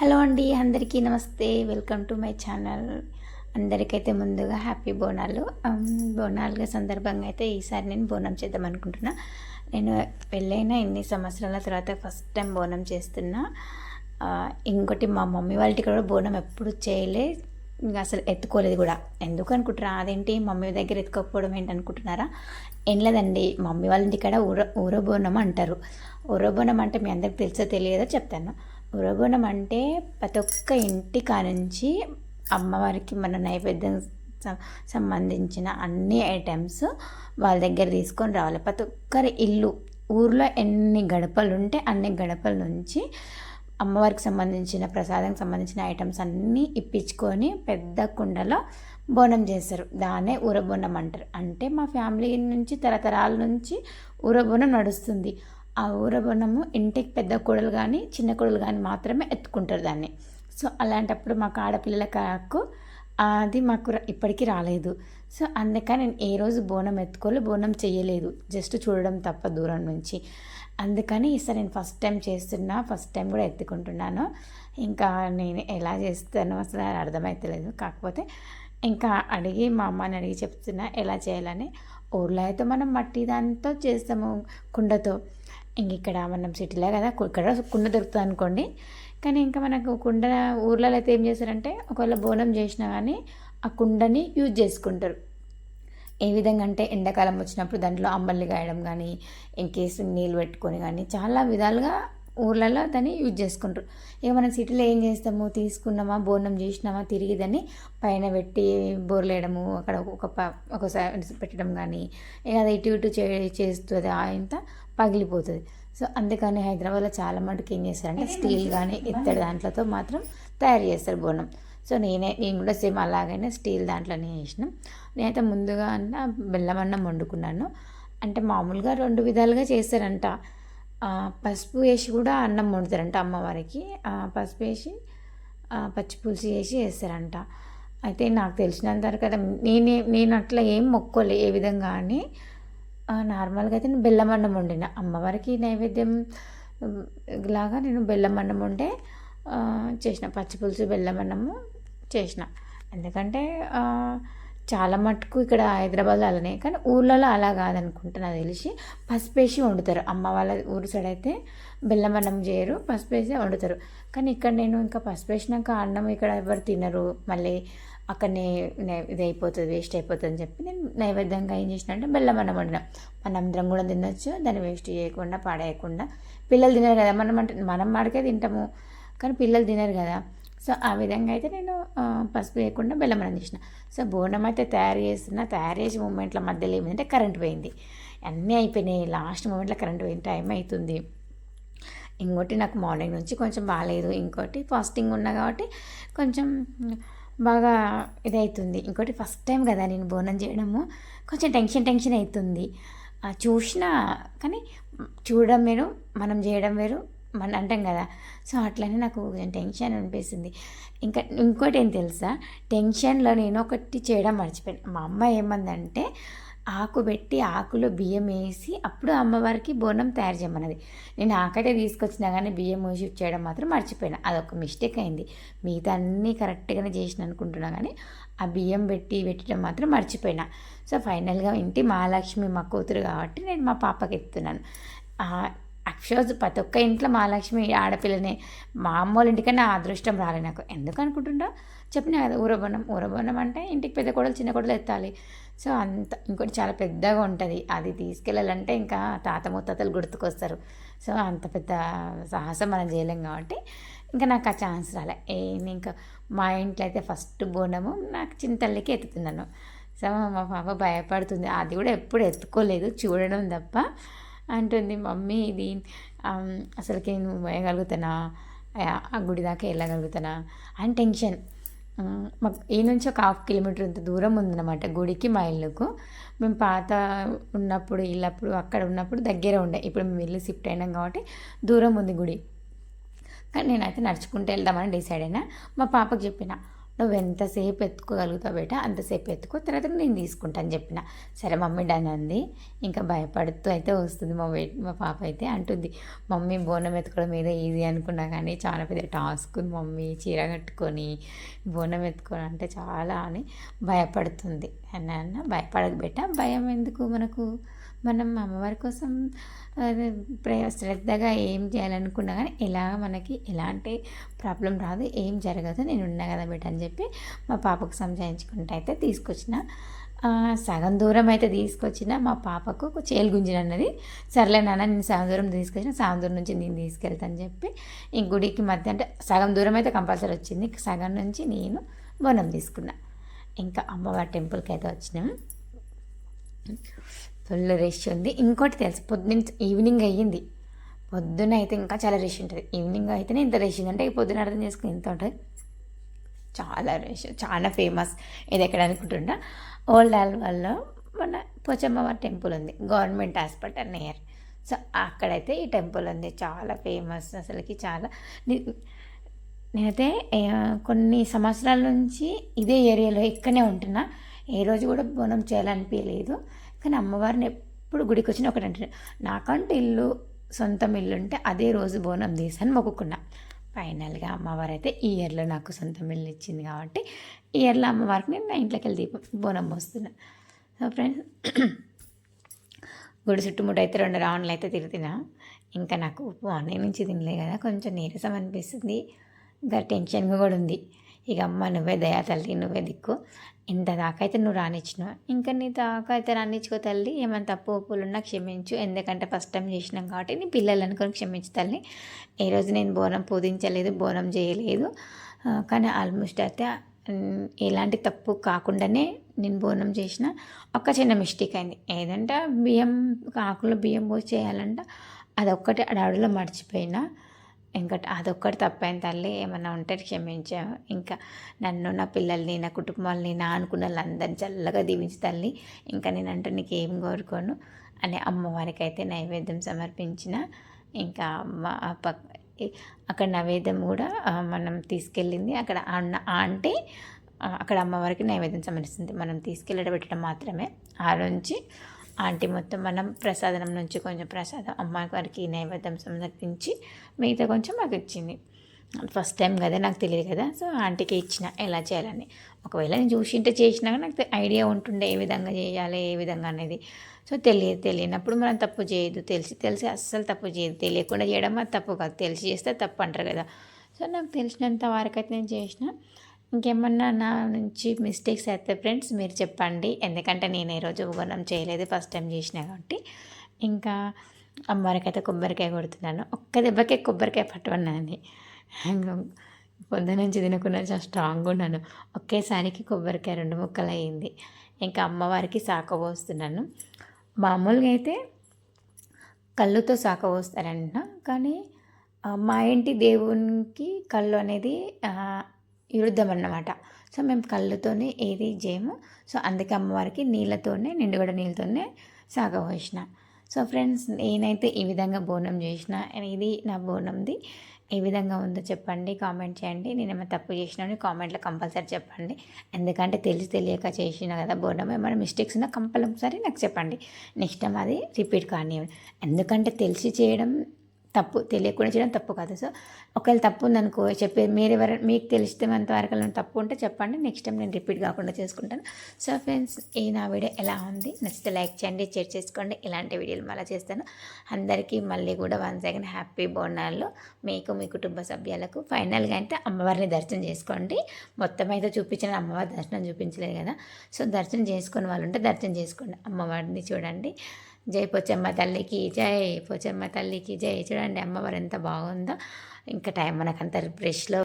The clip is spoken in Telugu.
హలో అండి అందరికీ నమస్తే. Welcome to my channel. అందరికైతే ముందుగా హ్యాపీ బోనాలు. బోనాలుగా సందర్భంగా అయితే ఈసారి నేను బోనం చేద్దాం అనుకుంటున్నా. నేను పెళ్ళైన ఎన్ని సంవత్సరాల తర్వాత ఫస్ట్ టైం బోనం చేస్తున్నా. ఇంకోటి మా మమ్మీ వాళ్ళకి కూడా బోనం ఎప్పుడు చేయలే. ఇంకా అసలు ఎత్తుకోలేదు కూడా. ఎందుకు అనుకుంటారా అదేంటి? మమ్మీ దగ్గర ఎత్తుకోకపోవడం ఏంటి అనుకుంటున్నారా? ఏం లేదండి. మమ్మీ వాళ్ళ ఇంటికాడ ఊర ఊరబోనం అంటారు. ఊరబోనం అంటే మీ అందరికి తెలుసో తెలియదో చెప్తాను. ఊరబోనం అంటే ప్రతి ఒక్క ఇంటి కానుంచి అమ్మవారికి మన నైవేద్యం సంబంధించిన అన్ని ఐటమ్స్ వాళ్ళ దగ్గర తీసుకొని రావాలి. ప్రతి ఒక్కరి ఇల్లు ఊర్లో ఎన్ని గడపలు ఉంటే అన్ని గడపల నుంచి అమ్మవారికి సంబంధించిన ప్రసాదానికి సంబంధించిన ఐటమ్స్ అన్నీ ఇప్పించుకొని పెద్ద కుండలో బోనం చేస్తారు. దాన్నే ఊరబోనం అంటారు. అంటే మా ఫ్యామిలీ నుంచి తరతరాల నుంచి ఊరబోనం నడుస్తుంది. ఆ ఊరబోనము ఇంటికి పెద్ద కోడలు కానీ చిన్న కోడలు కానీ మాత్రమే ఎత్తుకుంటారు దాన్ని. సో అలాంటప్పుడు మాకు ఆడపిల్లల కాకు అది మాకు ర- ఇప్పటికీ రాలేదు. సో అందుకని నేను ఏ రోజు బోనం ఎత్తుకోలే బోనం చేయలేదు జస్ట్ చూడడం తప్ప దూరం నుంచి. అందుకని ఈసారి నేను ఫస్ట్ టైం చేస్తున్నా ఫస్ట్ టైం కూడా ఎత్తుకుంటున్నాను. ఇంకా నేను ఎలా చేస్తానో అసలు అర్థమవుతలేదు కాకపోతే ఇంకా అడిగి మా అమ్మని అడిగి చెప్తున్నా ఎలా చేయాలని. ఊర్లో అయితే మనం మట్టి దాంతో చేస్తాము కుండతో. ఇంక ఇక్కడ మనం సిటీలో కదా ఇక్కడ కుండ దొరుకుతుంది అనుకోండి. కానీ ఇంకా మనకు కుండ ఊర్లలో అయితే ఏం చేస్తారంటే ఒకవేళ బోనం చేసినా కానీ ఆ కుండని యూజ్ చేసుకుంటారు. ఏ విధంగా అంటే ఎండాకాలం వచ్చినప్పుడు దాంట్లో అమ్మల్ని గాయడం కానీ ఇంకేస్ నీళ్ళు పెట్టుకొని కానీ చాలా విధాలుగా ఊర్లలో దాన్ని యూజ్ చేసుకుంటారు. ఇక మనం సిటీలో ఏం చేస్తాము తీసుకున్నామా బోనం చేసినామా తిరిగి దాన్ని పైన పెట్టి బోర్లేయడము అక్కడ ఒక ప- ఒక సైడ్ పెట్టడం కానీ ఇక అది ఇటు ఇటు చే చేస్తుంది ఇంత. పగిలిపోతుంది. సో అందుకని హైదరాబాద్లో చాలా మటుకు ఏం చేస్తారంటే స్టీల్ కానీ ఇత్తడి దాంట్లతో మాత్రం తయారు చేస్తారు బోనం. సో నేనే నేను కూడా సేమ్ అలాగైనా స్టీల్ దాంట్లోనే చేసినాం. నేనైతే ముందుగా అన్న బెల్లం అన్నం వండుకున్నాను. అంటే మామూలుగా రెండు విధాలుగా చేస్తారంట. పసుపు వేసి కూడా అన్నం వండుతారంట అమ్మవారికి. పసుపు వేసి ఆ, పచ్చి పులుసు వేసి వేస్తారంట అయితే నాకు తెలిసినంత వరకు కదా నేనే నేను అట్లా ఏం మొక్కోలే ఏ విధంగా అని. నార్మల్గా అయితే నేను బెల్లం అన్నం వండిన. అమ్మవారికి నైవేద్యం లాగా నేను బెల్లం అన్నం వండే చేసిన. పచ్చిపులుసు బెల్లం అన్నము చేసిన. ఎందుకంటే చాలా మటుకు ఇక్కడ హైదరాబాద్లో అలానే కానీ ఊర్లలో అలా కాదనుకుంటా నాకు తెలిసి. పసిపేసి వండుతారు. అమ్మ వాళ్ళ ఊరు సైడ్ అయితే బెల్లం అన్నం చేయరు పసిపేసి వండుతారు. కానీ ఇక్కడ నేను ఇంకా పసిపేసినాక అన్నం ఇక్కడ ఎవరు తినరు. మళ్ళీ అక్కడనే నే- ఇది అయిపోతుంది వేస్ట్ అయిపోతుంది అని చెప్పి నేను నైవేద్యంగా ఏం చేసిన అంటే బెల్లం అన్నం వండినాం. మనం అందరం కూడా తినొచ్చు దాన్ని వేస్ట్ చేయకుండా పాడేయకుండా. పిల్లలు తినరు కదా మనం అంటే మనం మాడికే తింటాము కానీ పిల్లలు తినరు కదా. సో ఆ విధంగా అయితే నేను పసుపు వేయకుండా బెల్లం అన్నం చేసిన. సో బోనం అయితే తయారు చేస్తున్నా తయారు చేసే మూమెంట్ల మధ్యలో ఏమైందంటే కరెంట్ పోయింది. అన్నీ అయిపోయినాయి. లాస్ట్ మూమెంట్లో కరెంట్ పోయిన టైం అవుతుంది ఇంకోటి నాకు మార్నింగ్ నుంచి కొంచెం బాగాలేదు. ఇంకోటి ఫాస్టింగ్ ఉన్నా కాబట్టి కొంచెం బాగా ఇదవుతుంది ఇంకోటి ఫస్ట్ టైం కదా నేను బోనం చేయడము. కొంచెం టెన్షన్ టెన్షన్ అవుతుంది చూసినా కానీ చూడడం వేరు మనం చేయడం వేరు మన అంటాం కదా. సో అట్లనే నాకు కొంచెం టెన్షన్ అనిపిస్తుంది. ఇంకా ఇంకోటి ఏం తెలుసా? టెన్షన్లో నేను ఒకటి చేయడం మర్చిపోయాను. మా అమ్మ ఏమందంటే ఆకు పెట్టి ఆకులో బియ్యం వేసి అప్పుడు అమ్మవారికి బోనం తయారు చేయమన్నది. నేను ఆకటే తీసుకొచ్చినా కానీ బియ్యం షిఫ్ట్ చేయడం మాత్రం మర్చిపోయినా. అదొక మిస్టేక్ అయింది. మిగతా అన్నీ కరెక్ట్గానే చేసిన అనుకుంటున్నా కానీ ఆ బియ్యం పెట్టి పెట్టడం మాత్రం మర్చిపోయినా. సో ఫైనల్గా ఇంటి మహాలక్ష్మి మా కూతురు కాబట్టి నేను మా పాపకి ఎత్తున్నాను అక్షోజ్ ప్రతి ఒక్క ఇంట్లో మహాలక్ష్మి ఆడపిల్లనే మా అమ్మ వాళ్ళ ఇంటికన్నా అదృష్టం రాలే నాకు. ఎందుకు అనుకుంటుంటా? చెప్పినా కదా ఊరబోనం ఊరబోనం అంటే ఇంటికి పెద్ద కోడలు చిన్న కోడలు ఎత్తాలి. సో అంత ఇంకోటి చాలా పెద్దగా ఉంటుంది. అది తీసుకెళ్ళాలంటే ఇంకా తాత ముత్తాతలు గుర్తుకొస్తారు. సో అంత పెద్ద సాహసం మనం చేయలేం కాబట్టి ఇంకా నాకు ఆ ఛాన్స్ రాలే. ఏంది ఇంకా మా ఇంట్లో అయితే ఫస్ట్ బోనము నాకు చిన్న తల్లికి ఎత్తుతున్నాను సో మా పాప భయపడుతుంది. అది కూడా ఎప్పుడు ఎత్తుకోలేదు. చూడడం తప్ప. అంటుంది మమ్మీ ఇది అసలుకి నువ్వు వేయగలుగుతానా? ఆ- గుడి దాకా వెళ్ళగలుగుతానా? అని టెన్షన్. మాకు ఈ నుంచి ఒక హాఫ్ కిలోమీటర్ ఇంత దూరం ఉందన్నమాట గుడికి మా ఇల్లుకు మేము పాత ఉన్నప్పుడు ఇల్లప్పుడు అక్కడ ఉన్నప్పుడు దగ్గర ఉండే. ఇప్పుడు మేము ఇల్లు షిఫ్ట్ అయినాం కాబట్టి దూరం ఉంది గుడి. కానీ నేనైతే నడుచుకుంటూ వెళ్దామని డిసైడ్ అయినా. మా పాపకు చెప్పిన నువ్వు ఎంతసేపు ఎత్తుకోగలుగుతావు బేట? అంతసేపు ఎత్తుకో. తర్వాత నేను తీసుకుంటాను చెప్పిన. సరే మమ్మీ డన్ అంది. ఇంకా భయపడుతూ అయితే వస్తుంది మా వే మా పాప అయితే అంటుంది. మమ్మీ బోనం ఎత్తుకోవడం ఏదో ఈజీ అనుకున్నా కానీ చాలా పెద్ద టాస్క్ ఉంది మమ్మీ. చీర కట్టుకొని బోనం ఎత్తుకోవడం అంటే చాలా అని భయపడుతుంది. అన్న భయపడదు బేట. భయం ఎందుకు మనకు? మనం అమ్మవారి కోసం శ్రద్ధగా ఏం చేయాలనుకున్నా కానీ ఎలా మనకి ఎలాంటి ప్రాబ్లం రాదు ఏం జరగదు నేను ఉన్నా కదా బిడ్డ అని చెప్పి మా పాపకు సంజాయించుకుంటే అయితే తీసుకొచ్చిన. సగం దూరం అయితే తీసుకొచ్చిన. మా పాపకు చేలు గుంజిన అన్నది. సర్లే నాన్న నేను సగం దూరం తీసుకొచ్చిన సగం దూరం నుంచి నేను తీసుకెళ్తాను చెప్పి ఈ గుడికి మధ్య అంటే సగం దూరం అయితే కంపల్సరీ వచ్చింది. సగం నుంచి నేను బోనం తీసుకున్నా. ఇంకా అమ్మవారి టెంపుల్కి అయితే వచ్చినాం. ఫుల్ రష్ ఉంది. ఇంకోటి తెలుసు పొద్దున్న ఈవినింగ్ అయ్యింది. పొద్దున్న అయితే ఇంకా చాలా రష్ ఉంటుంది. ఈవినింగ్ అయితేనే ఇంత రష్ అంటే పొద్దున్న అర్థం చేసుకుని ఎంత ఉంటుంది. చాలా రష్ చాలా ఫేమస్. ఇది ఎక్కడ అనుకుంటుంటా ఓల్డ్ ఆల్వాల్లో మన పోచమ్మవారి టెంపుల్ ఉంది. Government hospital near. సో అక్కడైతే ఈ టెంపుల్ ఉంది. చాలా ఫేమస్ అసలుకి చాలా. నేనైతే కొన్ని సంవత్సరాల నుంచి ఇదే ఏరియాలో ఇక్కడనే ఉంటున్నా. ఏ రోజు కూడా బోనం చేయాలనిపించలేదు కానీ అమ్మవారిని ఎప్పుడు గుడికి వచ్చిన ఒకటి అంటే నాకంటే ఇల్లు సొంతం ఇల్లు ఉంటే అదే రోజు బోనం తీసాను మొక్కుకున్నా. ఫైనల్గా అమ్మవారు అయితే ఈ ఇయర్లో నాకు సొంతం ఇల్లు ఇచ్చింది కాబట్టి ఈ ఇయర్లో అమ్మవారికి నేను నా ఇంట్లోకి వెళ్ళి దీపం బోనం పోస్తున్నా. సో ఫ్రెండ్స్ గుడి చుట్టుముట్టు అయితే రెండు రౌండ్లు అయితే తిరుగుతున్నా. ఇంకా నాకు మార్నింగ్ నుంచి తినలే కదా కొంచెం నీరసం అనిపిస్తుంది. ఇంకా టెన్షన్గా కూడా ఉంది. ఇక అమ్మ నువ్వే దయా తల్లి నువ్వే దిక్కు. ఇంత దాకా అయితే నువ్వు రానిచ్చినావు? ఇంకా నీ దాకా అయితే రానిచ్చుకో తల్లి. ఏమైనా తప్పు ఒప్పులు ఉన్నా క్షమించు. ఎందుకంటే ఫస్ట్ టైం చేసినాం కాబట్టి నీ పిల్లలు అనుకొని క్షమించు తల్లి. ఏ రోజు నేను బోనం పూజించలేదు బోనం చేయలేదు. కానీ ఆల్మోస్ట్ అయితే ఎలాంటి తప్పు కాకుండానే నేను బోనం చేసిన ఒక చిన్న మిస్టేక్ అయింది. ఏదంటే బియ్యం ఆకులో బియ్యం పోసి చేయాలంట. అదొక్కటి అడవిలో మర్చిపోయినా. ఇంకా అదొక్కటి తప్పైన తల్లి. ఏమన్నా ఉంటే క్షమించాము. ఇంకా నన్ను నా పిల్లల్ని నా కుటుంబాలని నా అనుకున్న వాళ్ళందరినీ చల్లగా దీవించి తల్లి. ఇంకా నేనంటే నీకు ఏం కోరుకోను అని అమ్మవారికి అయితే నైవేద్యం సమర్పించిన. ఇంకా పక్ అక్కడ నైవేద్యం కూడా మనం తీసుకెళ్ళింది. అక్కడ అన్న అంటే అక్కడ అమ్మవారికి నైవేద్యం సమర్పిస్తుంది. మనం తీసుకెళ్ళడం పెట్టడం మాత్రమే. ఆ నుంచి ఆంటీ మొత్తం మనం ప్రసాదం నుంచి కొంచెం ప్రసాదం అమ్మవారికి నైవేద్యం సమర్పించి మిగతా కొంచెం మాకు ఇచ్చింది. ఫస్ట్ టైం కదా నాకు తెలియదు కదా సో ఆంటీకి ఇచ్చిన ఎలా చేయాలని. ఒకవేళ నేను చూసింటే చేసినాక నాకు ఐడియా ఉంటుండే ఏ విధంగా చేయాలి ఏ విధంగా అనేది. సో తెలియదు తెలియనప్పుడు మనం తప్పు చేయదు. తెలిసి తెలిసి అస్సలు తప్పు చేయదు. తెలియకుండా చేయడం అది తప్పు కాదు. తెలిసి చేస్తే తప్పు అంటారు కదా. సో నాకు తెలిసినంత వరకు అయితే నేను చేసిన. ఇంకేమన్నా నా నుంచి మిస్టేక్స్ అయితే ఫ్రెండ్స్ మీరు చెప్పండి. ఎందుకంటే నేను ఈరోజు ఉపగనం చేయలేదు ఫస్ట్ టైం చేసిన కాబట్టి. ఇంకా అమ్మవారికైతే కొబ్బరికాయ కొడుతున్నాను. ఒక్క దెబ్బకే కొబ్బరికాయ పట్టుకున్నాను. పొద్దు నుంచి తినకుండా చాలా స్ట్రాంగ్గా ఉన్నాను. ఒకేసారికి కొబ్బరికాయ రెండు ముక్కలు అయ్యింది ఇంకా అమ్మవారికి సాక పోస్తున్నాను. మామూలుగా అయితే కళ్ళుతో సాక పోస్తారంట. కానీ మా ఇంటి దేవునికి కళ్ళు అనేది విరుద్ధం అన్నమాట సో మేము కళ్ళుతోనే ఏది చేయము సో అందుకే అమ్మవారికి నీళ్ళతోనే నిండుగడ నీళ్ళతోనే సాగవేసిన సో ఫ్రెండ్స్ నేనైతే ఈ విధంగా బోనం చేసిన ఇది నా బోనంది. ఏ విధంగా ఉందో చెప్పండి. కామెంట్ చేయండి. నేను ఏమైనా తప్పు చేసినా కామెంట్లో కంపల్సరీ చెప్పండి. ఎందుకంటే తెలిసి తెలియక చేసిన కదా బోనం ఏమైనా మిస్టేక్స్ ఉన్నా కంపల్సరీ నాకు చెప్పండి. నెక్స్ట్ టైం అది రిపీట్ కానివ్వండి. ఎందుకంటే తెలిసి చేయడం తప్పు తెలియకుండా చేయడం తప్పు కాదు. సో ఒకవేళ తప్పు ఉందనుకో చెప్పే మీరు ఎవరు మీకు తెలిస్తే వరకు తప్పు ఉంటే చెప్పండి. నెక్స్ట్ టైం నేను రిపీట్ కాకుండా చేసుకుంటాను. సో ఫ్రెండ్స్ ఈ నా వీడియో ఎలా ఉంది? నచ్చితే లైక్ చేయండి షేర్ చేసుకోండి. ఇలాంటి వీడియోలు మళ్ళీ చేస్తాను. అందరికీ మళ్ళీ కూడా వన్ సెకండ్ హ్యాపీ బోనాల్లో మీకు మీ కుటుంబ సభ్యులకు. ఫైనల్గా అయితే అమ్మవారిని దర్శనం చేసుకోండి. మొత్తం అయితే చూపించిన అమ్మవారి దర్శనం చూపించలేదు కదా. సో దర్శనం చేసుకుని వాళ్ళు ఉంటే దర్శనం చేసుకోండి. అమ్మవారిని చూడండి. జై పోచమ్మ తల్లికి జై పోచమ్మ తల్లికి జై. చూడండి అమ్మవారు ఎంత బాగుందో. ఇంకా టైం మనకంత బ్రష్లో